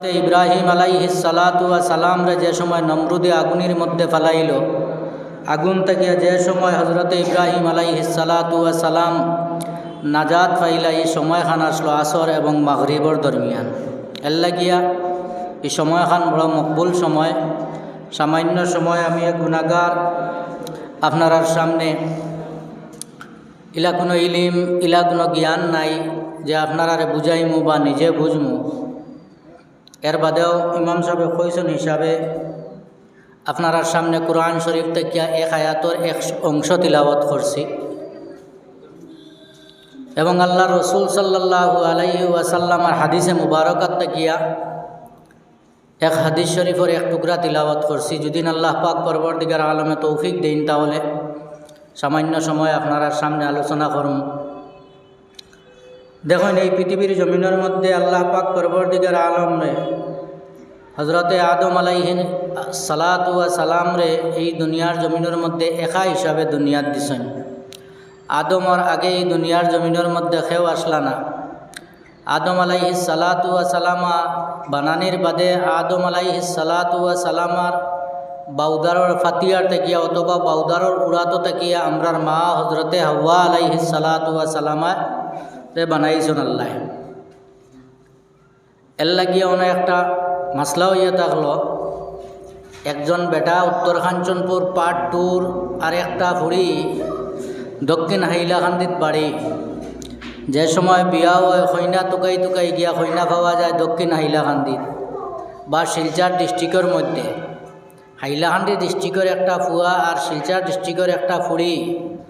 ইব্রাহিম আলাইহিস সালাতু ওয়া সালাম রে যে সময় নমরুদে আগুনের মধ্যে ফালাইল, আগুন থেকে যে সময় হজরতে ইব্রাহিম আলাইহিস সালাতু সালাম নাজাত পাইলা, এই সময়খান আসলো আসর এবং মাগরিবর দরমিয়ান। এল্লা গিয়া এই সময়খান বড় মকবুল সময়। সামান্য সময় আমি গুণাগার আপনার সামনে। ইলা কোনো ইলিম, ইলা কোনো জ্ঞান নাই যে আপনারারে বুঝাইমু বা নিজে বুঝমু। এর বাদেও ইমাম সাহেব কইসন হিসাবে আপনার সামনে কোরআন শরীফ থেকে এক আয়াতর এক অংশ তিলাবত করছি। এবং আল্লাহ রসুল সাল্লাহ আলাইহি ওয়াসাল্লামার হাদিসে মুবারকাত তাকিয়া এক হাদিস শরীফের এক টুকরা তিলাবত করছি। যদি আল্লাহ পাক পরবর্তীকার আলমে তৌফিক দিন তাহলে সামান্য সময় আপনার সামনে আলোচনা করুন। দেখুন, এই পৃথিবীর জমিনের মধ্যে আল্লাহ পাক পরবর্তীকার আলমে হজরতে আদম আলাইহিন সালাত ওয়া সালাম রে, এই দুনিয়ার জমিনের মধ্যে একা হিসাবে দুনিয়ার দিছেন। আদমর আগে এই দুনিয়ার জমিনের মধ্যে খেও আসলা না। আদম আলাইহি সালাত ওয়া সালামা বানানির বাদে আদম আলাইহি সালাত ওয়া সালামার বাউদারর ফাতিয়ার তেকিয়া অথবা বাউদারর উড়াতো তেকিয়া আমরার মা হজরতে হাওয়া আলাইহি সালাত ওয়া সালামা রে বানাইছেন আল্লাহ। এর লাগিয়ে অনেক একটা মাসলা হইয়া থাকল। একজন বেটা উত্তর কাঞ্চনপুর পাট টুর আর একটা ফুড়ি দক্ষিণ হাইলাকান্দিত বাড়ি। যে সময় বিয়া হয়, খৈনা টুকাই টুকাই গিয়া খৈনা পাওয়া যায় দক্ষিণ হাইলাকান্দিত বা শিলচার ডিস্ট্রিক্টের মধ্যে। হাইলাকান্দি ডিস্ট্রিক্টের একটা ফুয়া আর শিলচার ডিস্ট্রিক্টের একটা ফুড়ি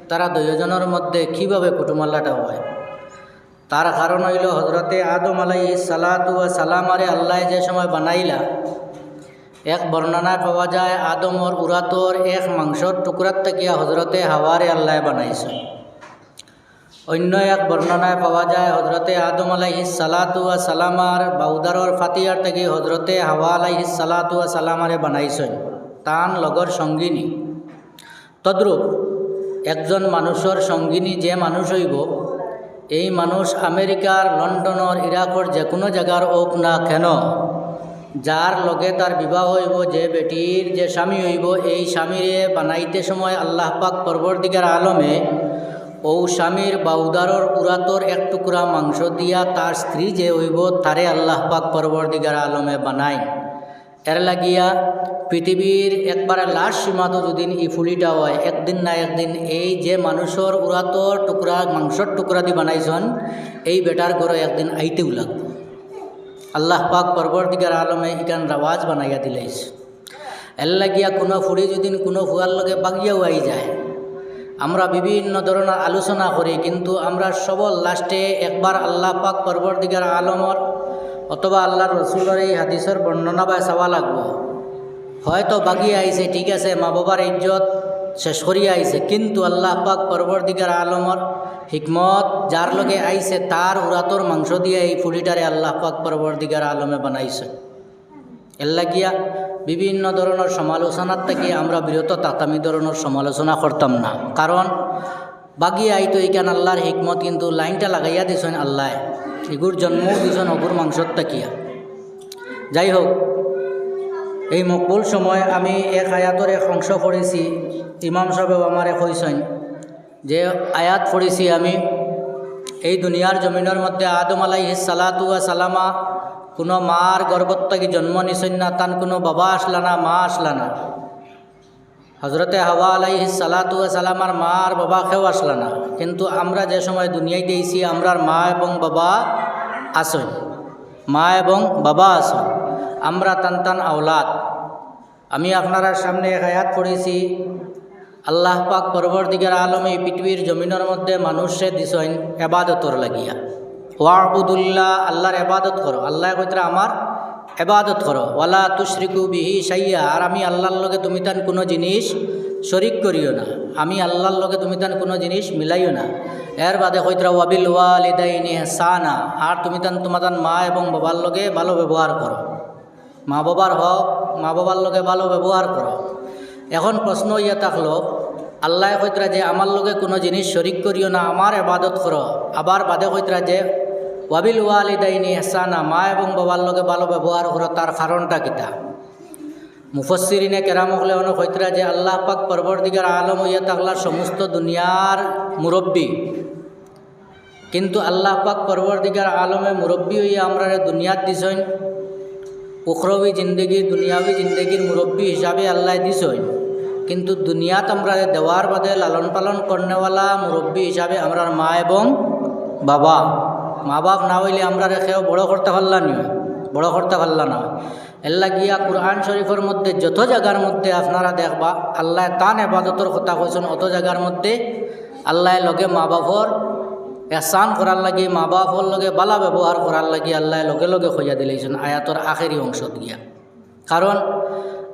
তারা দুজনের মধ্যে কীভাবে কুটুমাল্লাটা হয়? তার কারণ হইল হজরতে আদম আলাই সালাতু সালামারে আল্লাহ যে সময় বানাইলা, এক বর্ণনায় পাওয়া যায় আদমর উরাতর এক মাংসর টুকরার থেকে হজরতে হাওয়ারে আল্লাহ বানাইছে। অন্য এক বর্ণনায় পাওয়া যায় হজরতে আদম আলাইহি সালাতু সালামার বাউদারর ফাতিয়ার থেকে হজরতে হাওয়া আলাইহি সালাতু সালামারে বানাইছেন তান লগর সঙ্গিনী। তদ্রূপ একজন মানুষের সঙ্গিনী যে মানুষ হইব এই মানুষ আমেরিকার, লন্ডনের ইরাকর যে কোনো জায়গার ওক না কেন? যার লগে তার বিবাহ হইব, যে বেটির যে স্বামী হইব, এই স্বামীরে বানাইতে সময় আল্লাহ পাক পরবর্তীকার আলমে ও স্বামীর বাউদারর উরাতর এক টুকরা মাংস দিয়া তার স্ত্রী যে হইব তারে আল্লাহ পাক পরবর্তীকার আলমে বানায়। এর লাগিয়া পৃথিবীর একবারে লাশ সীমাত যদি ই ফুলিটা হয় একদিন না একদিন এই যে মানুষের উড়াতর টুকরা মাংসর টুকরা দিয়ে বানাইছেন, এই বেটার ঘরে একদিন আইতেও লাগবে আল্লাহ পাক পরবর্তীকার আলমে ইকান রাওয়াজ বানাইয়া দিলাইছ। এর লাগিয়া কোনো ফুড়ি যদি কোনো ফুয়ার লগে বাগিয়াও আই যায়। আমরা বিভিন্ন ধরনের আলোচনা করি, কিন্তু আমরা সবল লাস্টে একবার আল্লাহ পাক পরবর্তীকার আলমর অথবা আল্লাহর রসুলের এই হাদিসের বর্ণনা বা চাওয়া লাগবো। হয়তো বাগিয়ে আইছে, ঠিক আছে মা বাবার ইজ্জত শেষ করিয়া আইছে, কিন্তু আল্লাহ পাক পরবর্তীকার আলমর হিকমত, যার লগে আইছে, তার উড়াতর মাংস দিয়ে এই ফুলিটারে আল্লাহ পাক পরবর্তীকার আলমে বানাইছে। এর লাগিয়া বিভিন্ন ধরনের সমালোচনার থেকে আমরা বিরত তাতামি ধরনের সমালোচনা করতাম না। কারণ বাগিয়ে আইতো এইখান আল্লাহর হিকমত, কিন্তু লাইনটা লাগাইয়া দিছেন আল্লাহ। এগুর জন্ম দুজন অগুর মাংসত তাকিয়া যাই হোক, এই মকবুল সময় আমি এক আয়াতর এক অংশ পড়েছি ইমাম সাহেব আমারে কইছেন যে আয়াত পড়েছি আমি, এই দুনিয়ার জমিনের মধ্যে আদম আলাইহি সালাতু সালামা কোনো মার গর্ভত থেকে জন্ম নিছেন না, তান কোনো বাবা আসলা না, মা আসলা না। হজরতে হাওয়া আলাইহি সালাতু সালামার মা আর বাবা কেউ আসলা না। কিন্তু আমরা যে সময় দুনিয়ায় দিয়েছি আমরার মা এবং বাবা আসেন মা এবং বাবা আসেন আমরা তান তান আওলাদ। আমি আপনার সামনে এক আয়াত পড়েছি আল্লাহ পাক পরবর্তীকার আলম পৃথিবীর জমিনের মধ্যে মানুষে দিছেন এবাদতর লাগিয়া। ওয়াবুদুল্লাহ আল্লাহর এবাদত করো। আল্লাহ কইতরা আমার এবাদত করো। ওয়ালা তুশরিকু বিহি সাইয়া আর আমি আল্লাহর লগে তুমি তান কোনো জিনিস শরিক করিও না। আমি আল্লাহর লগে তুমি তান কোনো জিনিস মিলাইও না। এর বাদে কইতরা ওয়াবিল ওয়ালিদাইনি সানা আর তুমি তান তোমার মা এবং বাবার লগে ভালো ব্যবহার করো। মা বাবার হক মা বাবার লগে ভালো ব্যবহার করো। এখন প্রশ্ন ইয়ে থাকল, আল্লাহ কইতরা যে আমার লগে কোনো জিনিস শরিক করিও না, আমার এবাদত করো। আবার বাদে কইতরা যে ওয়াবিল ওয়ালিদাইনি এহসানা মা এবং বাবার লগে ভালো ব্যবহার করো, তার কারণটা কিতা? মুফসিরিনে কেরাম হলে অনেক হইতরা যে আল্লাহ পাক পরবর্তীকার আলম হইয়া তাকলার সমস্ত দুনিয়ার মুরব্বী। কিন্তু আল্লাহ পাক পরবর্তীকার আলমে মুরব্বী হইয়া আমরা দুনিয়াত দিছইন। উখরবি জিন্দগির দুনিয়াবি জিন্দগির মুরব্বী হিসাবে আল্লাহ দিছইন। কিন্তু দুনিয়াত আমরা দেওয়ার বাদে লালন পালন করনেওয়ালা মুরব্বী হিসাবে আমরা মা এবং বাবা। মা বাপ না হইলে আমরা রেখেও বড় করতে পারলাম না? বড় করতে পারলাম না। এল্লা গিয়া কুরআন শরীফের মধ্যে যত জায়গার মধ্যে আপনারা দেখবা, আল্লাহ তান এবাদতর কথা কইছেন, অত জায়গার মধ্যে আল্লাহ লগে মা বাপর এহসান করার লাগি মা বাপর লগে বালা ব্যবহার করার লাগি আল্লাহ লগে লগে খোঁজা দিলেছেন আয়াতর আখেরি অংশত গিয়া কারণ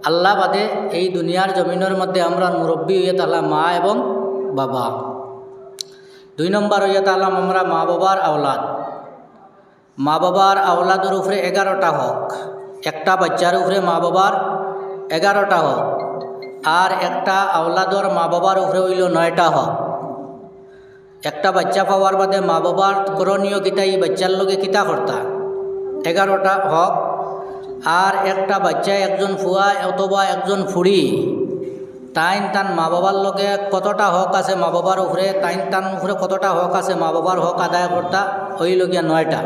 আল্লাহ বাদে এই দুনিয়ার জমিনের মধ্যে আমরা মুরব্বী হইয়া তাহলে মা এবং বাবা। দুই নম্বর হইয়া তাহলাম আমরা মা বাবার আওলাদ। মা বাবার আওলাদের উপরে এগারোটা হক, একটা বাচ্চার উপরে মা বাবার এগারোটা হক, আর একটা আওলাদর মা বাবার উপরে হইল নয়টা হক। একটা বাচ্চা পাওয়ার বাদে মা বাবার করণীয় কিতা, এই বাচ্চার লগে কিতা কর্তা? এগারোটা হক, আর একটা বাচ্চা একজন ফুয়া অথবা একজন ফুড়ি। তাইন তান মা বাবার লগে কতটা হক আছে মা বাবার উপরে, তাইন তান উপরে কতটা হক আছে মা বাবার হক আদায় কর্তা হইলগিয়া নয়টা।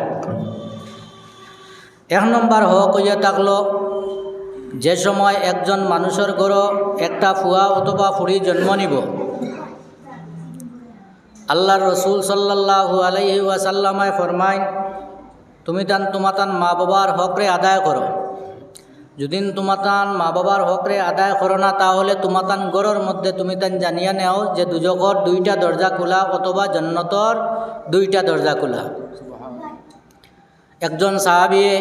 এক নম্বর হক হইয়া থাকল, যে সময় একজন মানুষের ঘর একটা ফুয়া অথবা ফুড়ি জন্ম নিব, আল্লাহর রসুল সাল্লাহু আলাইহি ওয়াসাল্লামায় ফরমাইন, তুমি তান তোমাতান মা বাবার হকরে আদায় করো। যদি তোমাতান মা বাবার হকরে আদায় করো না, তাহলে তোমাতান গড়ের মধ্যে তুমি তান জানিয়া নেও যে দুজকর দুইটা দরজা খোলা অথবা জন্নতর দুইটা দরজা খোলা। একজন সাহাবিয়ে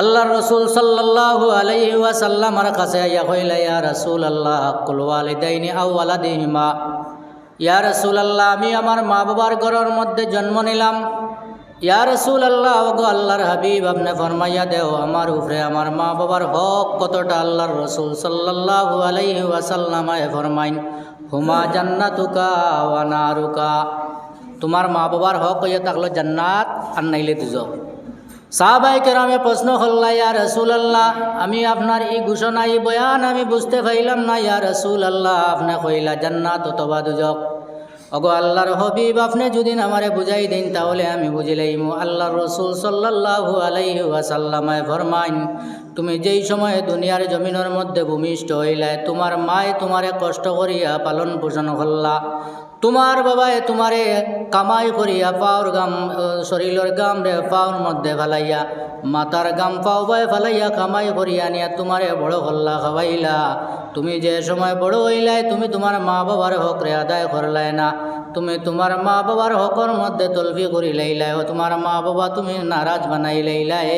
আল্লাহ রসুল সাল্লাহু আলাইহি ওয়াসাল্লামার কাছে আইয়া কইলা, ইয়া রসুল আল্লাহ কুল ওয়ালিদাইনি আও ওয়ালাদিহিমা। ইয়া রসুল আল্লাহ আমি আমার মা বাবার ঘরের মধ্যে জন্ম নিলাম। ইয়া রসুল আল্লাহ গো আল্লাহর হাবিব, আপনি ফরমাইয়া দেও, আমার উপরে আমার মা বাবার হক কতটা আল্লাহর রসুল সাল্লাহু আলাইহি ওয়াসাল্লামায় ফরমাইন, হুমা জান্নাতুকা ওয়া নারুকা তোমার মা বাবার হক হইয়া থাকল জান্নাত, আর নাইলে দুজক সাহাবাই কেরামে প্রশ্ন করলা, ইয়া রসুল আল্লাহ আমি আপনার এই ঘোষণা, এই বয়ান আমি বুঝতে পাইলাম না, ইয়া রসুল আল্লাহ আপনি কইলা জান্নাত অথবা দুজক। অগো আল্লাহর হবিব, আপনি যদি আমারে বুঝাই দিন, তাহলে আমি বুঝিলাইমু আল্লাহর রসুল সাল্লাহু আলাইহি ওয়াসাল্লামায় ফরমাইন, তুমি যেই সময়ে দুনিয়ার জমিনের মধ্যে ভূমিষ্ঠ হইলে, তোমার মায় তোমারে কষ্ট করিয়া পালন পোষণ করলা। তোমার বাবায় তোমারে কামাই করিয়া পাওর গাম শরীরের গাম রে পাওর মধ্যে ফেলাইয়া, মাতার গাম পাও বাই ফেলাইয়া কামাই করিয়া নিয়া তোমারে বড় হল্লা খাওয়াইলা। তুমি যে সময় বড় হইলাই, তুমি তোমার মা বাবার হক রে আদায় করলাই না। তুমি তোমার মা বাবার হকর মধ্যে তলফি করি লাইলাই তোমার মা বাবা তুমি নারাজ বানাই লাইলাই।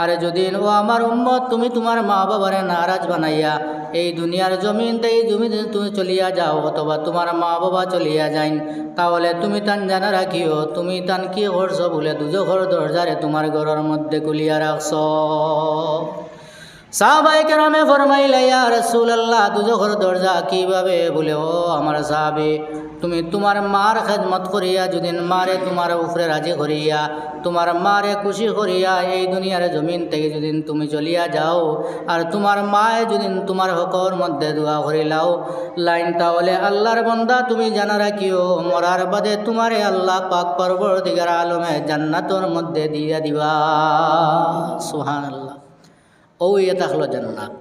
আর যদি ও আমার উম্মত, তুমি তোমার মা বাবারে নারাজ বানাইয়া এই দুনিয়ার জমিন এই জমিতে তুমি চলিয়া যাও, অথবা তোমার মা বাবা চলিয়া যাইন। তাহলে তুমি তান জানা রাখিও, তুমি তান কি করছ বলে দুজো ঘর দরজারে তোমার ঘরের মধ্যে কুলিয়া রাখছ। সাহাবাই কেরামে ফরমাইলা আল্লাহ দুজোঘর দরজা কীভাবে বলে, ও আমার সাহাবে, তুমি তোমার মার খেদমত করিয়া, যদি মারে তোমার উপরে রাজি করিয়া, তোমার মারে খুশি করিয়া, এই দুনিয়ার জমিন থেকে যদি তুমি চলিয়া যাও, আর তোমার মায়ে যদি তোমার হকর মধ্যে দোয়া করিলাও লাইন তাহলে আল্লাহর বন্দা, তুমি জানা রাখিও, মরার বাদে তোমারে আল্লাহ পাক পর্বর দিগার আলমে জান্নাতর মধ্যে দিয়া দিবা। সুহান আল্লাহ ও ইয়ে থাকল জান্নাত।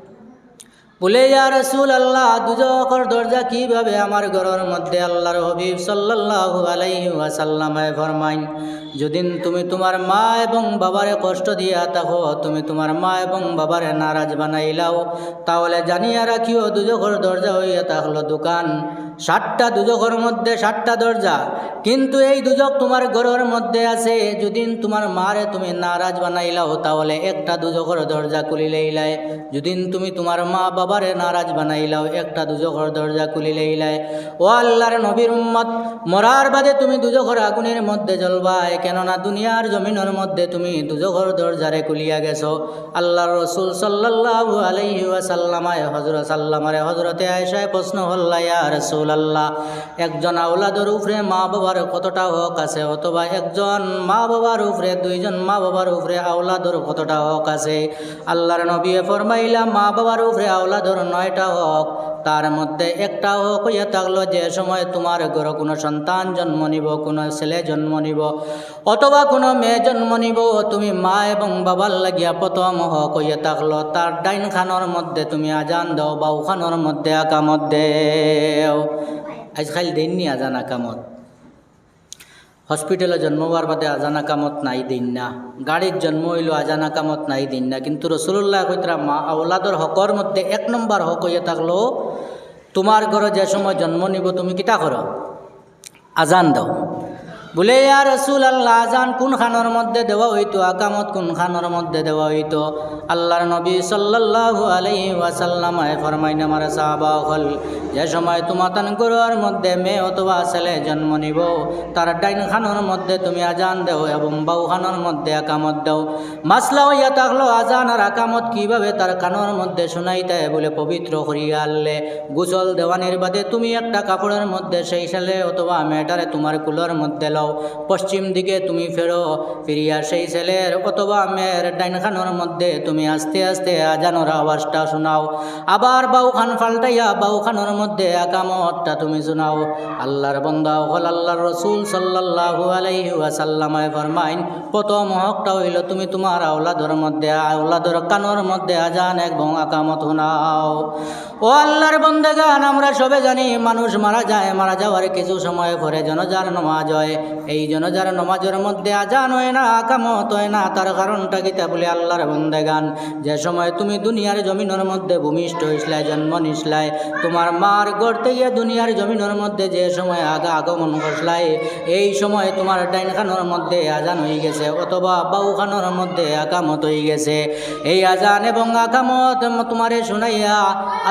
বলে, ইয়া রসুল আল্লাহ দুজকর দরজা কীভাবে আমার ঘরের মধ্যে আল্লাহর হবিব সাল্লাল্লাহু আলাইহি ওয়াসাল্লামে ফরমাইন? যদিন তুমি তোমার মা এবং বাবারে কষ্ট দিয়া থাকো, তুমি তোমার মা এবং বাবারে নারাজ বানাইলাও, তাহলে জানিয়া রাখিও দুজকর দরজা হইয়া থাকল দোকান। ষাটটা দুজকের মধ্যে ষাটটা দরজা। কিন্তু এই দুজক তোমার ঘরের মধ্যে আছে। যদি তোমার মারে তুমি নারাজ বানাইলাও, তাহলে একটা দুজকের দরজা খুলিলেইলাই যদি তুমি তোমার মা বাবারে নারাজ বানাইলাও, একটা দুজকের দরজা খুলিলেইলাই ও আল্লাহর নবীর উম্মত, মরার বাদে তুমি দুজকের আগুনের মধ্যে জ্বলবাই কেননা দুনিয়ার জমিনের মধ্যে তুমি দুজঘর দরজারে কুলিয়া গেছো। আল্লাহ রসুল সাল্লাল্লাহু আলাইহি ওয়াসাল্লামায় হজরত সাল্লামারে হজরতে আয়েশায় প্রশ্ন হল্লা ইয়া রসুল আল্লাহ একজন আউলাদের উপরে মা বাবার কতটা হক আছে, অথবা একজন মা বাবার উপরে, দুইজন মা বাবার উপরে আউলাদর কতটা হক আছে? আল্লাহর নবী ফরমাইলা, মা বাবার উপরে আউলাদর নয়টা হক। তার মধ্যে একটা হক হইয়া থাকল যে, সময় তোমার ঘরে কোনো সন্তান জন্ম নিব, কোনো ছেলে জন্ম নিব, অথবা কোনো মেয়ে জন্ম নিব, তুমি মা এবং বাবার লাগিয়া প্রথম হক হইয়া থাকল। তার ডাইন খানোর মধ্যে, তুমি আজান দাও বা উখানোর মধ্যে আকামত দেও। আজ খালি দিননি আজান আকামত। হসপিটালে জন্ম হওয়ার বাদে আজানা কামত নাই দিন না। গাড়ির জন্ম হইল, আজানা কামত নাই দিন না। কিন্তু রসুল্লাহ কইতরা, মা আউলাদর হকর মধ্যে এক নম্বর হক হইয়া থাকল তোমার ঘরে যে সময় জন্ম নিব তুমি কিতা করো আজান দাও। বলে, ইয়া রসুল আল্লাহ আজান কোন খানোর মধ্যে দেওয়া হইতো? আকামত কোন খানোর মধ্যে দেওয়া হইতো? আল্লাহর নবী সাল্লাল্লাহু আলাইহি ওয়াসাল্লামায় ফরমাইন, আমার সাহাবা হল, যে সময় তোমাতান গরুর মধ্যে মেয়ে অথবা ছেলে জন্ম নিব, তার ডাইন খানোর মধ্যে তুমি আজান দেও এবং বাউ খানোর মধ্যে আকামত দেও। মাসলা হইয়া থাকল আজান আর আকামত কীভাবে তার কানোর মধ্যে শোনাইতে? বলে পবিত্র করিয়া আনলে, গোসল দেওয়ানির বাদে তুমি একটা কাপড়ের মধ্যে সেই ছেলে অথবা মেয়েটারে তোমার কুলোর মধ্যে লও। পশ্চিম দিকে তুমি ফেরো, ফিরিয়া সেই ছেলের অথবা মেয়ের ডাইন খানোর মধ্যে তুমি আস্তে আস্তে আজানোর আওয়াজটা শোনাও। আবার বাউ খান ফাল্টাইয়া বাউ খানোর মধ্যে আকামতটা তুমি শোনাও। আল্লাহর বন্দা হল আল্লাহর রসুল সাল্লাল্লাহু আলাইহি ওয়াসাল্লামায় ফরমাইন, প্রথম হকটা হইল তুমি তোমার আওলাদর মধ্যে, আওলাদর কানোর মধ্যে আজান এবং আকামত শোনাও। ও আল্লাহর বন্দেগান আমরা সবে জানি মানুষ মারা যায়, মারা যাওয়ার কিছু সময় পরে জনজার নমাজ হয়। এই জনজার নমাজের মধ্যে আজান হয় না আকামত হয় না, তার কারণটা কিতা বলে আল্লাহর বন্দেগান। যে সময় তুমি দুনিয়ার জমিনের মধ্যে ভূমিষ্ঠ হইসলাই, জন্ম নিসলাই, তোমার মার গড়তে গিয়ে দুনিয়ার জমিনের মধ্যে যে সময় আগা আগমন করসলাই এই সময় তোমার ডাইন খানোর মধ্যে আজান হয়ে গেছে, অথবা বাউ খানোর মধ্যে আকামত হয়ে গেছে। এই আজান এবং আকামত তোমারে শুনাইয়া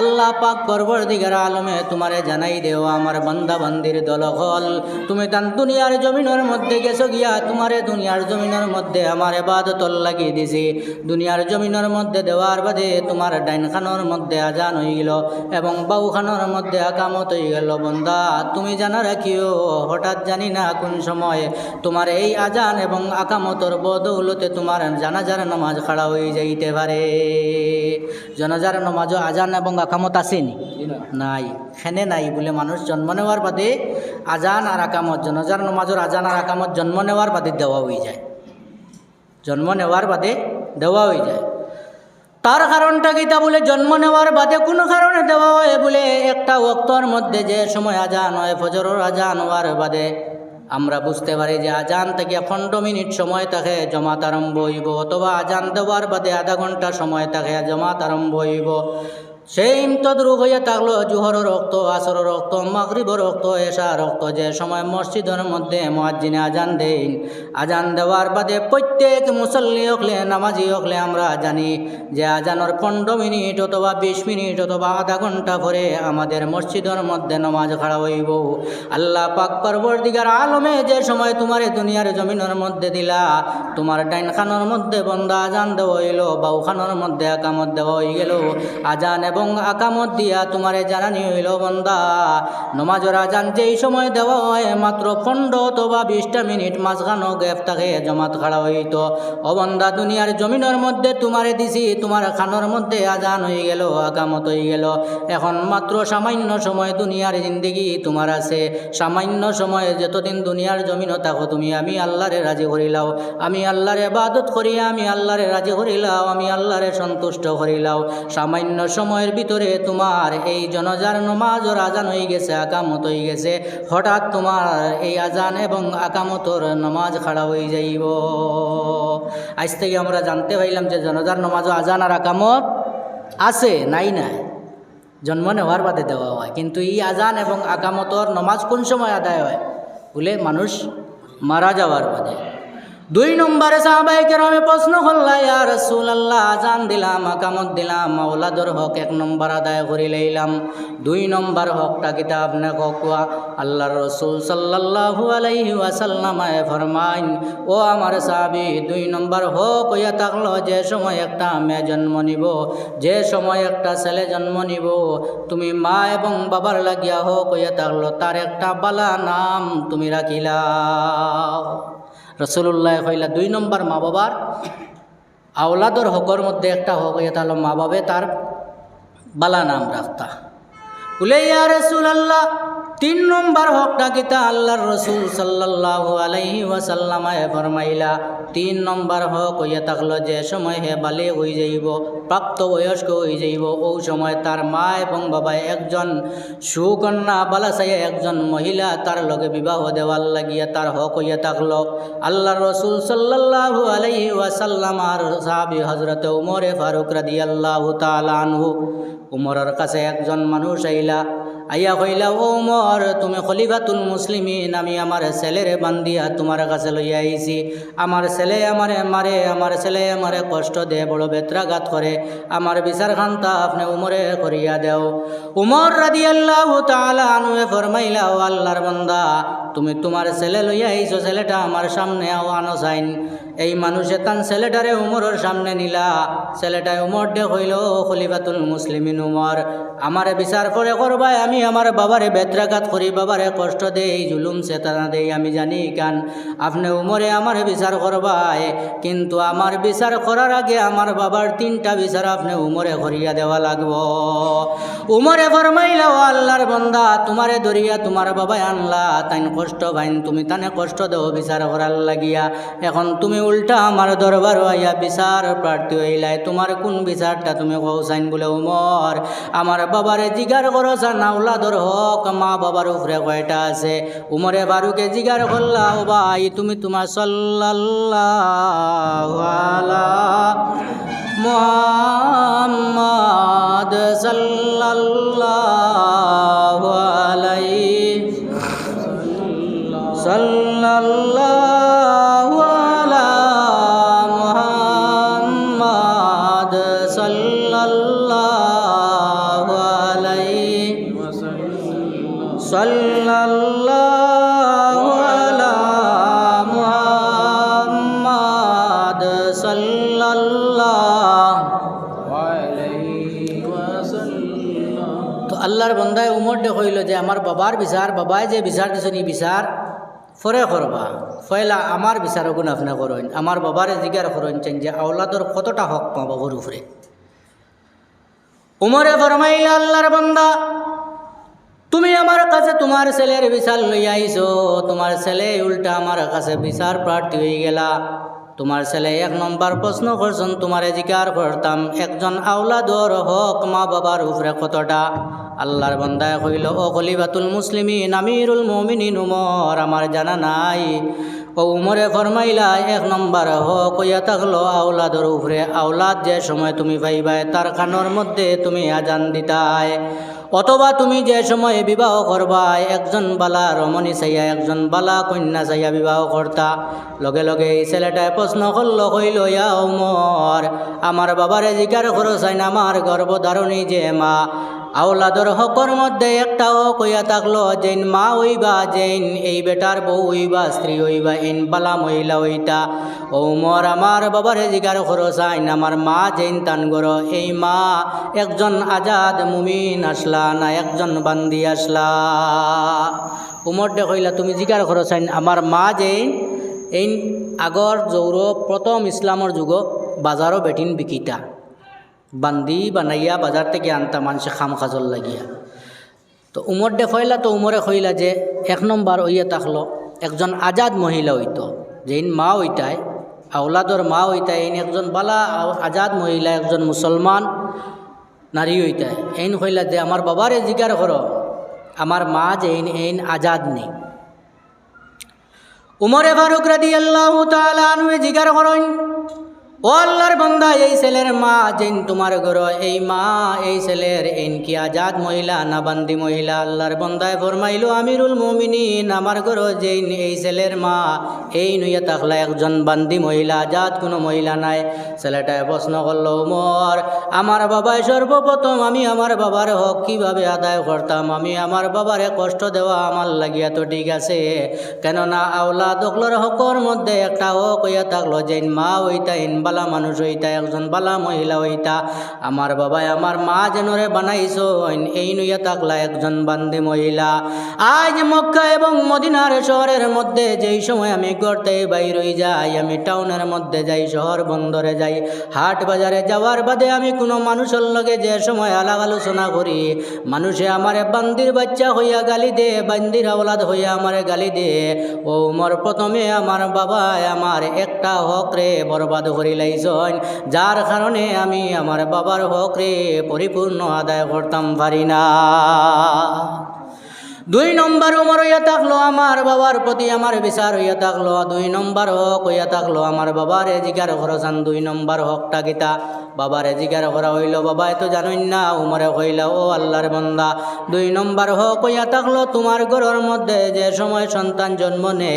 আল্লাহ পাক করবর দিগার আলমে তোমারে জানাই দেও, আমার বান্দা বান্দির দলহল তুমি তান দুনিয়ার জমিনের মধ্যে গেছো গিয়া তোমারে দুনিয়ার জমিনের মধ্যে আমার এবাদতল লাগিয়ে দিছি। দুনিয়ার জমিনের মধ্যে দেওয়ার বাদে তোমার ডাইন খানোর মধ্যে আজান হয়ে গেল এবং বাউ খানোর মধ্যে আকামত হয়ে গেল। বন্দা তুমি জানা রাখিও হঠাৎ জানি না কোন সময় তোমার এই আজান এবং আকামতর বদৌলতে তোমার জানাজার নামাজ খাড়া হয়ে যাইতে পারে। জনাজার নামাজও আজান এবং আকামত আসেনি? নাই খেনে নাই বলে মানুষ জন্ম নেওয়ার বাদে আজান আর আকামত জনজার নমাজের আজান আর আকামত জন্ম নেওয়ার বাদে দেওয়া হয়ে যায়। জন্ম নেওয়ার বাদে দেওয়া হয়ে যায়। তার কারণটা কিতা বলে জন্ম নেওয়ার বাদে কোনো কারণে দেওয়া হয় বলে একটা অক্তর মধ্যে যে সময় আজান হয় ফজরের আজান হওয়ার বাদে আমরা বুঝতে পারি যে আজান থেকে পনেরো মিনিট সময় থাকে, জমাত আরম্ভ হইব অথবা আজান দেওয়ার বাদে আধা ঘণ্টা সময় থাকে, জমাত আরম্ভ হইব। সেই তদ্রুপ হইয়া থাকল জুহর রক্ত, আসর রক্ত, মাগরিব রক্ত এসা রক্ত, যে সময় মসজিদের মধ্যে মহাজিনে আজান দেন। আজান দেওয়ার বাদে প্রত্যেক মুসল্লি হকলে, নামাজি হকলে আমরা জানি যে আজানোর পনেরো মিনিট অথবা বিশ মিনিট অথবা আধা ঘণ্টা পরে আমাদের মসজিদের মধ্যে নামাজ খাড়া হইব। আল্লাহ পাক পর্বর দিগার আলমে যে সময় তোমার দুনিয়ার জমিনের মধ্যে দিলা, তোমার ডাইন খানোর মধ্যে বন্ধা আজান দেওয়া হইল বাউ খানোর মধ্যে একামত দেওয়া হয়ে গেল। আজান এবং আকামত দিয়া তোমারে জানানি হইল, বন্দা। নমাজের আজান যেই সময় দেওয়া হয়, মাত্র পনেরো অথবা বিশটা মিনিট মাঝখানো গ্যাপ থাকে জমাত খাড়া হইত। ও বন্দা, দুনিয়ার জমিনের মধ্যে তোমারে দিছি, তোমার খানোর মধ্যে আজান হয়ে গেল, আকামত হয়ে গেল। এখন মাত্র সামান্য সময় দুনিয়ার জিন্দিগি তোমার আছে। সামান্য সময় যতদিন দুনিয়ার জমিন থাকো, তুমি আমি আল্লাহরে রাজি করিলাও আমি আল্লাহরে বাদত করি, আমি আল্লাহরে রাজি করিলাও আমি আল্লাহরে সন্তুষ্ট করিলাও সামান্য সময়ের ভিতরে তোমার এই জনজার নমাজর আজান হয়ে গেছে আকামত হয়ে গেছে। হঠাৎ তোমার এই আজান এবং আকামতর নমাজ খাড়া হয়ে যাইব। আজ থেকে আমরা জানতে পাইলাম যে জনজার নমাজ আজান আর আকামত আছে নাই নাই। জন্ম নেওয়ার বাদে দেওয়া হয়। কিন্তু এই আজান এবং আকামতর নমাজ কোন সময় আদায় হয়? বলে মানুষ মারা যাওয়ার বাদে। দুই নম্বরে সাহাবাই কেরামে প্রশ্ন করলা, ইয়া রসুল আল্লাহ আজান দিলাম আকামত দিলাম, মাওলাদর হক, এক নম্বর আদায় করে লইলাম। দুই নম্বর হকটা কিতাব না কুয়া? আল্লাহ রসুল সাল্লাল্লাহু আলাইহি ওয়াসাল্লামায় ফরমাইন, ও আমার সাহাবি, দুই নম্বর হক হইয়া থাকল, যে সময় একটা মেয়ে জন্ম নিব, যে সময় একটা ছেলে জন্ম নিব, তুমি মা এবং বাবার লাগিয়া হোক হইয়া থাকল, তার একটা বালা নাম তুমি রাখিলা। রসুল্লাহ হইলা দুই নম্বর মা বাবার আওলাদর হকর মধ্যে একটা হক হইয়া তাহলে মা বাবে তার বালা নাম রাখতা। বলে, ইয়া রসুল আল্লাহ তিন নম্বর হকটা কিতা আল্লাহর রসুল সাল্লাল্লাহু আলাইহি ওয়াসাল্লামায় ফরমাইলা। তিন নম্বর হক হইয়া থাকল যে সময় হে বালে হয়ে যাইব, প্রাপ্ত বয়স্ক হয়ে যাইব, ও সময় তার মা এবং বাবা একজন, সুকন্যা বালাসাইয়া একজন মহিলা তার লগে বিবাহ দেওয়ার লাগিয়া তার হক হইয়া থাকল। আল্লাহ রসুল সাল্লাল্লাহু আলাইহি ওয়াসাল্লাম আর সাহাবি হজরত উমরে ফারুক রাদিয়াল্লাহু তাআলা আনহু। উমরের কাছে একজন মানুষ আইলা আইয়া কইলা, ও উমর, তুমি খলিফাতুল মুসলিমিন, আমি আমার ছেলেরে বান্দিয়া তোমার কাছে লইয়া আইছি। আমার ছেলে আমারে মারে, আমার ছেলে আমারে কষ্ট দে বড় বেত্রাঘাত করে। আমার বিচার খান্তা আপনি উমরে করিয়া দেও। উমর রাদি আল্লাহ তালা আনুয়ে ফরমাইলা, ও আল্লাহর বন্দা, তুমি তোমার ছেলে লইয়া আইছো, ছেলেটা আমার সামনে আও আনো চাইন এই মানুষে তান ছেলেটারে উমরের সামনে নিলা ছেলেটায় উমর দে হইল খলিফাতুল মুসলিমিন উমর। আমারে বিচার করে করবাই আমি আমার বাবারে বেত্রাঘাত করি, বাবারে কষ্ট দেই, জুলুম চেতনা দেই, আমি জানি কান? আপনি উমরে আমার বিচার করবাই, কিন্তু আমার বিচার করার আগে আমার বাবার তিনটা বিচার আপনি উমরে করিয়া দেওয়া লাগব। উমরে ফরমাইলা ও আল্লাহর বন্দা, তোমারে দরিয়া তোমার বাবাই আনলা, তাইন কষ্ট ভাইন তুমি তানে কষ্ট দেও বিচার করার লাগিয়া। এখন তুমি উল্টা আমার দরবার আইয়া বিচার প্রার্থী হইলাই। তোমার কোন বিচারটা তুমি কৌসাইন বলে উমর। আমার বাবারে জিগার করছা নাওলাদর হক। মা বাবার উপরে কয়টা আছে? উমরে বারুকে জিগার করলা, ও ভাই, তুমি তোমার সাল্লাল্লাহু আলা মুহাম্মদ সাল্লাল্লাহু আলাইহি সাল্লাল্লাহু। যে আমার বাবার বিচার বাবাই যে বিচার দিছেন এই বিচার ফরে করবা ফয়লা আমার বিচার গুণ আপনি করেন আমার বাবারে জিজ্ঞার করেন যে আওলাদর কতটা হক পা বাবুর উপরে উমরে ফরমাইল আল্লাহর বন্দা, তুমি আমার কাছে তোমার ছেলের বিচার লইয়া আইছো তোমার ছেলে উল্টা আমার কাছে বিচার প্রার্থী হয়ে গেলা। তোমার ছেলে এক নম্বর প্রশ্ন করছেন, তোমারে জিকার করতাম। একজন আওলাদর হক মা বাবার উপরে কতটা? আল্লাহর বন্দায় কইল, ও খলিফাতুল মুসলিমিন, আমিরুল মুমিনিন, উমর, আমার জানা নাই। ও উমরে ফরমাইলা, এক নম্বর হক হইয়া থাকল আওলাদর উপরে। আওলাদ যে সময় তুমি পাইবাই, তার কানোর মধ্যে তুমি আজান দিতায় অথবা তুমি যে সময়ে বিবাহ করবা, একজন বালা রমণী চাইয়া একজন বালা কন্যা চাইয়া বিবাহ কর্তা। লগে লগে এই ছেলেটায় প্রশ্ন করল, কইল, ইয়া উমর, আমার বাবারে জিকার খরচাইন আমার গর্ভধারণী যে মা আওলাদর হকর মধ্যে একটাও কইয়া থাকল, যেন মা হইবা, যেন এই বেটার বউ হইবা, স্ত্রী হইবা, এন বালা মহিলা হইতা। ও মোর, আমার বাবারে জিগার খরচাইন আমার মা যেন তান গর। এই মা একজন আজাদ মুমিন আসলা, না একজন বান্দি আসলা। উমর দে কইলা, তুমি জিগার খরচাইন আমার মা যেন এই আগর যৌর প্রথম ইসলামর যুগ বাজারও বেটিন বিকিতা। বান্দি বানাইয়া বাজার থেকে আনতা মানুষে খাম খাজল লাগিয়া। তো উমর ফয়লা তো উমরে কইলা যে, এক নম্বর ওইয়া থাকল, একজন আজাদ মহিলা হইতো, যেইন মা হইতায় আওলাদর মা হইতায় এইন একজন বালা আজাদ মহিলা, একজন মুসলমান নারী হইতায় এইন কইলা যে, আমার বাবারে জিজ্ঞার করো, আমার মা যে এইন এইন আজাদ নেই। উমরে ফারুক রাদি আল্লাহ তালুয়ে জিগার করেন ও আল্লাহর বন্দা, এই ছেলের মা যেন তোমার ঘর। এই মা, এই ছেলের এন কি আজাদ মহিলা না বান্দি মহিলা, আল্লাহর বন্দায় ফরমাইল, আমিরুল মমিনিন, আমার ঘর যেইন এই ছেলের মা। এই নুইয়া তাকলা একজন বান্দি মহিলা আজাদ কোনো মহিলা নাই। ছেলেটায় প্রশ্ন করল, উমর, আমার বাবাই সর্বপ্রথম আমি আমার বাবার হক কীভাবে আদায় করতাম? আমি আমার বাবারে কষ্ট দেওয়া আমার লাগিয়া তো ঠিক আছে। কেননা আওলা দখলর হকর মধ্যে একটা হক হইয়া থাকল যে মা হইতা, ইন বালা মানুষ হইতা, একজন বালা মহিলা হইতা। আমার বাবাই আমার মা যেনরে বানাইছ এই নইয়া থাকলা একজন বান্দি মহিলা। আজ মক্কা এবং মদিনার শহরের মধ্যে যেই সময় আমি গড়তে বাইর যাই, আমি টাউনের মধ্যে যাই, শহর বন্দরে যাই হাট বাজারে যাওয়ার বাদে আমি কোনো মানুষের লগে যে সময় আলাপ আলোচনা করি, মানুষে আমারে বান্দির বাচ্চা হইয়া গালি দে, বান্দির আওলাদ হইয়া আমারে গালি দে। ও মোর প্রথমে আমার বাবা আমার একটা হক রে বরবাদ করি লাইছন, যার কারণে আমি আমার বাবার হক রে পরিপূর্ণ আদায় করতাম পারি না। দুই নম্বর উমর হইয়া থাকল আমার বাবার প্রতি আমার বিচার হইয়া থাকল। দুই নম্বর হক হইয়া থাকল আমার বাবারে জিগার খরচান। দুই নম্বর হকটা গীতা বাবারে জিগার করা হইল, বাবা তো জানুন না, উমরে কইলা, ও আল্লাহর বন্দা। দুই নম্বর হক হইয়া থাকল, তোমার ঘরের মধ্যে যে সময় সন্তান জন্ম নে,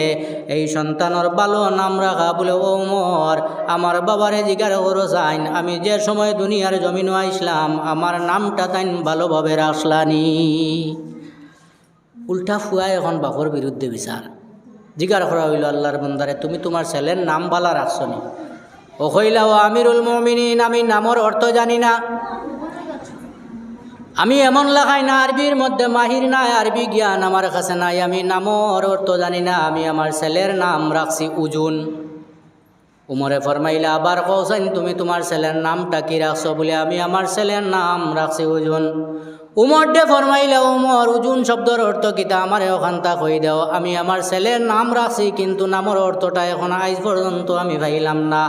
এই সন্তানের ভালো নাম রাখা। বলে, ও উমর, আমার বাবারে জিগার খরচাইন, আমি যে সময় দুনিয়ার জমিন আইসলাম আমার নামটা তাইন ভালোভাবে রাখলানি। উল্টা ফুয়াই এখন বাপর বিরুদ্ধে বিচার জিগার করা হইল আল্লাহর বন্দারে তুমি তোমার ছেলের নাম বালা রাখছনি ও কইলা ও আমিরুল মমিনিন, আমি নামর অর্থ জানি না। আমি এমন লেখাই না আরবির মধ্যে মাহির নাই আরবি জ্ঞান আমার কাছে নাই। আমি নামর অর্থ জানি না, আমি আমার ছেলের নাম রাখছি উজুন। উমরে ফরমাইলা আবার কৌসাইন তুমি তোমার ছেলের নামটা কি রাখছো বলে। আমি আমার ছেলের নাম রাখছি উজুন। উমর ডে ফরমাইলে, উমর, উজুন শব্দর অর্থ কিতা আমার ওখানটা কই দেও। আমি আমার ছেলের নাম রাখছি, কিন্তু নামর অর্থটা এখন আজ পর্যন্ত আমি ভাইলাম না।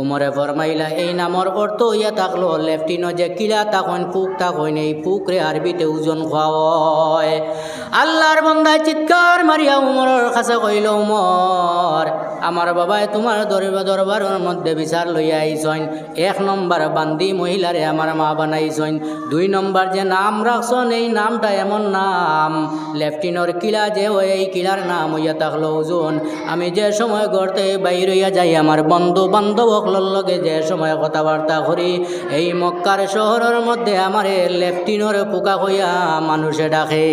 উমরে ফরমাইলা, এই নামর অর্থ ইয়া থাকল লেফটিনো যে কিলা তখন পুক তখন এই পুকরে আরবিতে ওজন খাওয়ায়। আল্লাহর বন্দায় চিৎকার মারিয়া উমরের কাছে কইল, উমর, আমার বাবাই তোমার দরবার দরবারের মধ্যে বিচার লইয়া আইসইন এক নম্বর বান্দি মহিলারে আমার মা বানাইছইন। দুই নম্বর যে নাম রাখছন, এই নামটা এমন নাম। লেফটিনর কিলা যে ওই এই কিলার নাম হইয়া থাকল ওজন। আমি যে সময় গড়তে বাইর হইয়া যাই, আমার বন্ধু বান্ধব সকলের লগে যে সময় কথাবার্তা করি, এই মক্কার শহরের মধ্যে আমার লেফটিনোর পোকা হইয়া মানুষে ডাকে।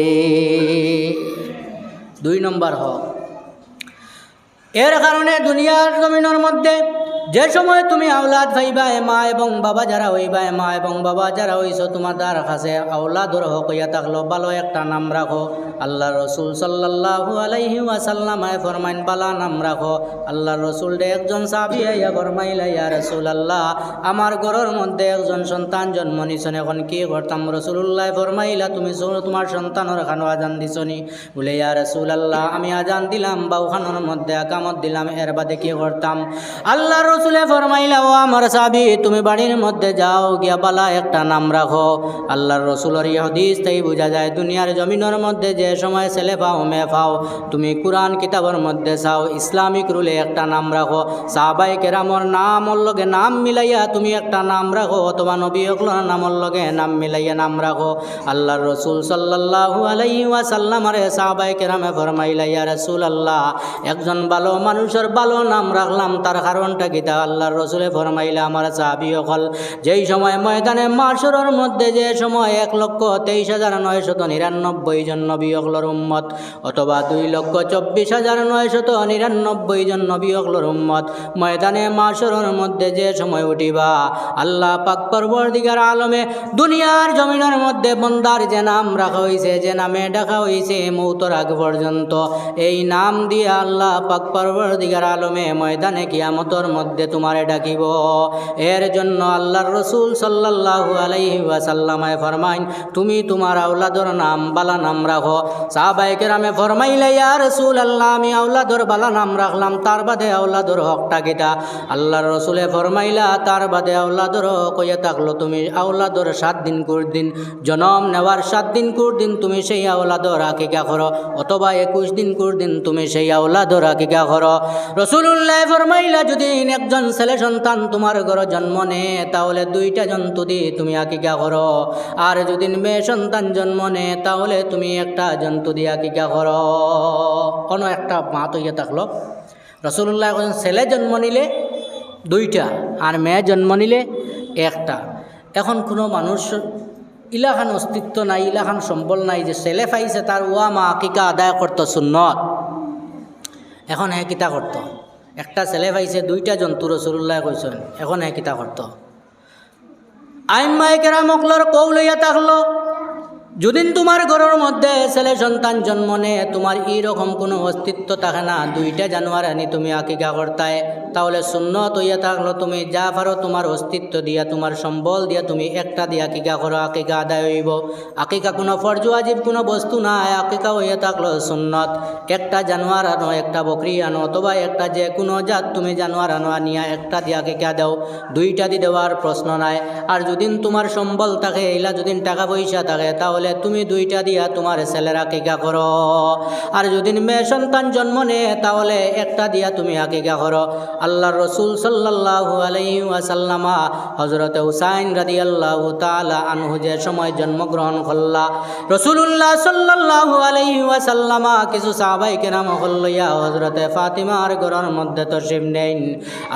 দুই নম্বর হক। এর কারণে দুনিয়ার জমিনের মধ্যে যে সময় তুমি আওলাদ ভাইবা মা এবং বাবা যারা হইবা মা এবং বাবা যারা হইছ তোমার দ্বার কাছে আওলাদর হক হইয়া থাকল। ভালো একটা নাম রাখো। আল্লাহ রসুল সাল্লাহু আলাইহি ওয়াসাল্লামায় ফরমাইন বালা নাম রাখো। আল্লাহ রসুল একজন সাবি আইয়া ফরমাইলা, ইয়া রসুল আল্লাহ আমার ঘরের মধ্যে একজন সন্তান জন্ম নিছন, এখন কি করতাম? রসুল্লাহ ফরমাইলা, তুমি তোমার সন্তানের খানো আজান দিছনি? বলে, ইয়া রসুল আল্লাহ আমি আজান দিলাম, বা বাউখানোর মধ্যে আকামত দিলাম, এর বাদে কি করতাম? আল্লাহ রসুলে ফরমাইলা, ও আমার সাবি তুমি বাড়ির মধ্যে যাও, গিয়া বালা একটা নাম রাখো। আল্লাহর রসুলের এই হদিস তাই বোঝা যায়, দুনিয়ার জমিনের মধ্যে যে সময় ছেলে পাও, মেয়ে পাও, তুমি কোরআন কিতাবের মধ্যে চাও ইসলামিক রুলে একটা নাম রাখো। সাহাবাই কেরামর নামর লগে নাম মিলাইয়া তুমি একটা নাম রাখো, অথবা নবী অকলার নামর লগে নাম মিলাইয়া নাম রাখো। আল্লাহর রসুল সাল্লাল্লাহু আলাইহি ওয়াসাল্লামারে সাহাবাই কেরামে ফরমাইলা, ইয়া রসুল আল্লাহ একজন ভালো মানুষের ভালো নাম রাখলাম, তার কারণটা কি? তা আল্লাহর রসুলে ফরমাইলা আমার সাহাবি অকল যেই সময় ময়দানে মাসরের মধ্যে, যে সময় এক লক্ষ তেইশ হাজার নয়শত নিরানব্বই জন নবী অকলর উম্মত, অথবা দুই লক্ষ চব্বিশ হাজার নয়শত নিরানব্বই জন নবী অকলর উম্মত, ময়দানে মাসরের মধ্যে যে সময় উঠিবা, আল্লাহ পাক পর্বর দিগার আলমে দুনিয়ার জমিনের মধ্যে বন্দার যে নাম রাখা হয়েছে যে নামে ডাকা হয়েছে মৌতর আগ পর্যন্ত, এই নাম দিয়ে আল্লাহ পাক পর্বর দিগার আলমে ময়দানে কিয়ামতর মধ্যে তোমারে ডাকিব। এর জন্য আল্লাহর রসুল সাল্লাল্লাহু আলাইহি ওয়াসাল্লামায় ফরমাইন, তুমি তোমার আওলাদর নাম বালা নাম রাখো। সাহাবাইকে রামে ফরমাইলে, ইয়া রসুল আল্লাহ আমি আওলাদর বালা নাম রাখলাম, তার বাদে আওলাদর হকটা গীতা আল্লাহর রসুলে ফরমাইলা, তার বাদে আওলাদর হক হইয়া থাকল, তুমি আওলাদর সাত দিন কুর দিন, জনম নেওয়ার সাত দিন কুর দিন তুমি সেই আওলাদর আকিকা করো, অথবা একুশ দিন কুর দিন তুমি সেই আওলাদর আকিকা করো। রসুল্লাহ ফরমাইলা, যদি এক একজন ছেলে সন্তান তোমার ঘর জন্ম নে, তাহলে দুইটা জন্তু দিয়ে তুমি আকিকা করো। আর যদি মেয়ে সন্তান জন্ম নে, তাহলে তুমি একটা জন্তু দিয়ে আকিকা করো। কোনো একটা মা তো ইয়ে থাকল। রসুল্লাহ এখন ছেলে জন্ম নিলে দুইটা, আর মেয়ে জন্ম নিলে একটা। এখন কোনো মানুষ ইলাখান অস্তিত্ব নাই ইলাখান সম্বল নাই, যে ছেলে পাইছে তার ওয়া মা আকিকা আদায় করতো সুন্নত। এখন হে কিতা করত। একটা ছেলে পাইছে, দুইটা জন্তু রসুল্লাহ কইছেন এখন হ্যাঁ কিতা করত আইম্মাই কেরামকলর কৌ লইয়া থাকল যদি তোমার ঘরের মধ্যে ছেলে সন্তান জন্ম নে তোমার এইরকম কোনো অস্তিত্ব থাকে না। দুইটা জানুয়ার আনি তুমি আকিকা করতায়। তাহলে সুন্নত হইয়া থাকল, তুমি যা পারো তোমার অস্তিত্ব দিয়া, তোমার সম্বল দিয়া তুমি একটা দিয়ে আকিকা করো, আকিকা আদায় হইব। আকিকা কোনো ফরজ আজিব কোনো বস্তু নাই, আকিকা হইয়া থাকল সুন্নত। একটা জানোয়ার আনো, একটা বকরি আনো, অথবা একটা যে কোনো জাত তুমি জানোয়ার আনো, আনিয়া একটা দিয়ে আকিকা দাও। দুইটা দিয়ে দেওয়ার প্রশ্ন নাই। আর যদি তোমার সম্বল থাকে এলা যদি টাকা পয়সা থাকে, তাহলে তুমি দুইটা দিয়া তোমার ছেলের আকিকা করো। আর যদি মেয়ে সন্তান জন্ম নে তাহলে একটা দিয়া তুমি আকিকা করো। আল্লাহ রসুল সাল্লাল্লাহু আলাইহি ওয়াসাল্লামা হজরত হুসাইন রাদি আল্লাহ তালা আনহু যে সময় জন্মগ্রহণ করলা রসুল্লাহ সাল্লাল্লাহু আলাইহি ওয়াসাল্লামা কিছু সাহাবাই কেরাম হল্লইয়া হজরতে ফাতিমার ঘরের মধ্যে তশরিফ নেন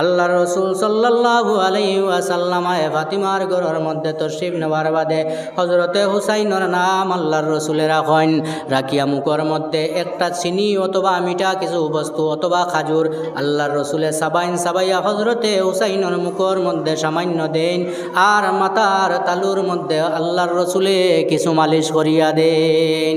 আল্লাহ রসুল সাল্লাল্লাহু আলাইহি ওয়াসাল্লামা ফাতিমার ঘরের মধ্যে তশরিফ নেওয়ার বাদে হজরতে হুসাইনের নাম আল্লাহর রসুলের রাখেন। রাখিয়া মুখর মধ্যে একটা চিনি অথবা মিঠা কিছু বস্তু অথবা খাজুর আল্লাহর রসুলে সাবাইন সাবাইয়া হজরতে হুসাইনের মুখর মধ্যে সামান্য দেন আর মাতার তালুর মধ্যে আল্লাহর রসুলে কিছু মালিশ করিয়া দেন।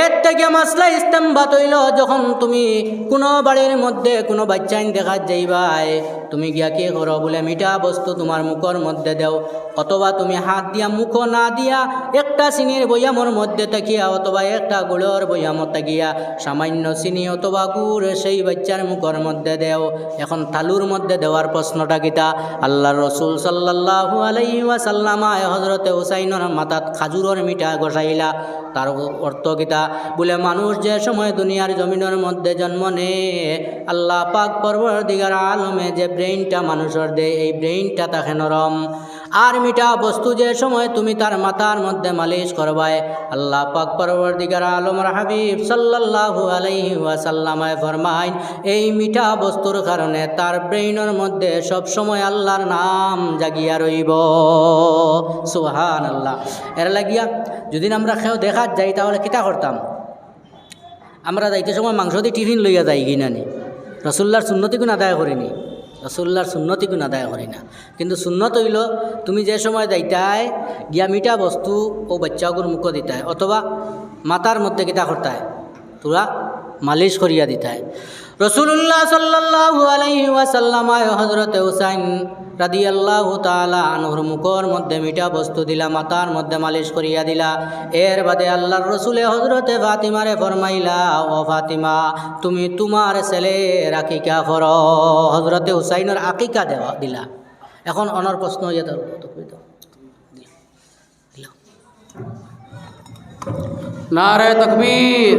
এর থেকে মাসলা ইস্তেমবাত হইল যখন তুমি কোনো বাড়ির মধ্যে কোনো বাচ্চাইন দেখা যাইবাই তুমি গিয়া কি করো বলে মিঠা বস্তু তোমার মুখর মধ্যে দেও, অথবা তুমি হাত দিয়া মুখ না দিয়া একটা চিনির বৈয়ামর মধ্যে তাকিয়া অথবা একটা গুড়র বৈয়ামত তাকিয়া সামান্য চিনি অথবা গুড় সেই বাচ্চার মুখর মধ্যে দেও। এখন তালুর মধ্যে দেওয়ার প্রশ্নটা কিতা? আল্লাহ রসুল সাল্লাল্লাহু আলাইহি ওয়াসাল্লামায় হজরতে হুসাইনের মাথাত খাজুরের মিঠা গসাইলা তার অর্থ কিতা? বলে মানুষ যে সময় দুনিয়ার জমিনের মধ্যে জন্ম নে, আল্লাহ পাক পর্বর দিগার আলমে যে ব্রেইনটা মানুষের দে এই ব্রেইনটা তাকে নরম আর মিঠা বস্তু যে সময় তুমি তার মাথার মধ্যে মালিশ করবায় আল্লাহ পাক পর্বর দিগার আলমর হাবিব সাল্লাল্লাহু আলাইহি ওয়াসাল্লামায় ফরমাইন, এই মিঠা বস্তুর কারণে তার ব্রেইনের মধ্যে সব সময় আল্লাহর নাম জাগিয়া রইব। সুহান আল্লাহ এর লাগিয়া যদি আমরা খেয়েও দেখা যাই, তাহলে কিতা করতাম? আমরা যাইতে সময় মাংস দিয়ে টিফিন লইয়া যাই কিনা নি রসুল্লার সুন্নতি গুণ আদায় করিনি। রসুল্লার সুন্নতি কিন্তু আদায় করি না। কিন্তু সুন্নত হইল, তুমি যে সময় দায়িতায় গিয়া মিঠা বস্তু ও বাচ্চাগুর মুখ দিতায় অথবা মাতার মধ্যে কিতা করতায় তোরা মালিশ করিয়া দিতায় রসুল্লাহ সাল্লাহ আলাইহি ওয়াসাল্লামায় হজরত হুসাইন রাদি আল্লাহ তালা আনহুর মুখর মধ্যে মিঠা বস্তু দিলা মাতার মধ্যে মালিশ করিয়া দিলা। এর বাদে আল্লাহর রসুলে হজরতে ফাতিমারে ফরমাইলা ও ফাতিমা তুমি তোমার ছেলে আকিকা কর হজরতে হুসাইনের আকিকা দেওয়া দিলা। এখন অনর প্রশ্ন ইয়ে দাও, তো কই দাও। দিলা, দিলা। নারে তকবীর।